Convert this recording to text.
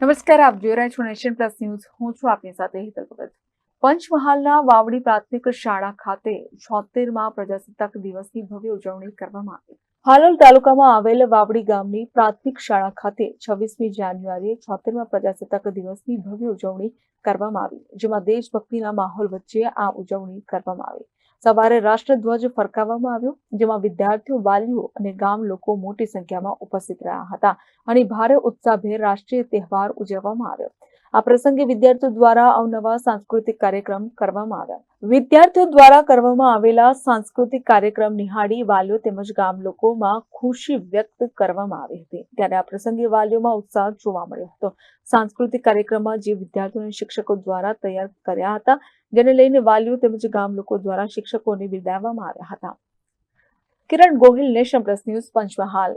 નમસ્કાર, આપ જોઈ રહ્યા છો નેશન પ્લસ ન્યૂઝ. હું છું આપની સાથે હિતલ ભગત. પંચમહાલના વાવડી પ્રાથમિક શાળા ખાતે છોતેરમાં પ્રજાસત્તાક દિવસની ભવ્ય ઉજવણી કરવામાં આવી. હાલોલ તાલુકામાં આવેલ વાવડી ગામની પ્રાથમિક શાળા ખાતે છવ્વીસમી જાન્યુઆરીએ છોતેરમાં પ્રજાસત્તાક દિવસની ભવ્ય ઉજવણી કરવામાં આવી, જેમાં દેશભક્તિના માહોલ વચ્ચે આ ઉજવણી કરવામાં આવી. સવારે રાષ્ટ્રધ્વજ ફરકાવવામાં આવ્યો, જેમાં વિદ્યાર્થીઓ, વાલીઓ અને ગામ લોકો મોટી સંખ્યામાં ઉપસ્થિત રહ્યા હતા. અને ભારે ઉત્સાહભેર રાષ્ટ્રીય તહેવાર ઉજવવામાં આવ્યો. આ પ્રસંગે વિદ્યાર્થીઓ દ્વારા અવનવા સાંસ્કૃતિક કાર્યક્રમ કરવામાં આવ્યા. વિદ્યાર્થીઓ દ્વારા કરવામાં આવેલા સાંસ્કૃતિક કાર્યક્રમ નિહાળી વાલીઓ તેમજ ગામ લોકોમાં ખુશી વ્યક્ત કરવામાં આવી હતી. ત્યારે આ પ્રસંગે વાલીઓમાં ઉત્સાહ જોવા મળ્યો હતો. સાંસ્કૃતિક કાર્યક્રમમાં જે વિદ્યાર્થીઓને શિક્ષકો દ્વારા તૈયાર કર્યા હતા, જેને લઈને વાલીઓ તેમજ ગામ લોકો દ્વારા શિક્ષકોને બિરદાવવામાં આવ્યા હતા. Kiran Gohil, nation plus news, Panchmahal.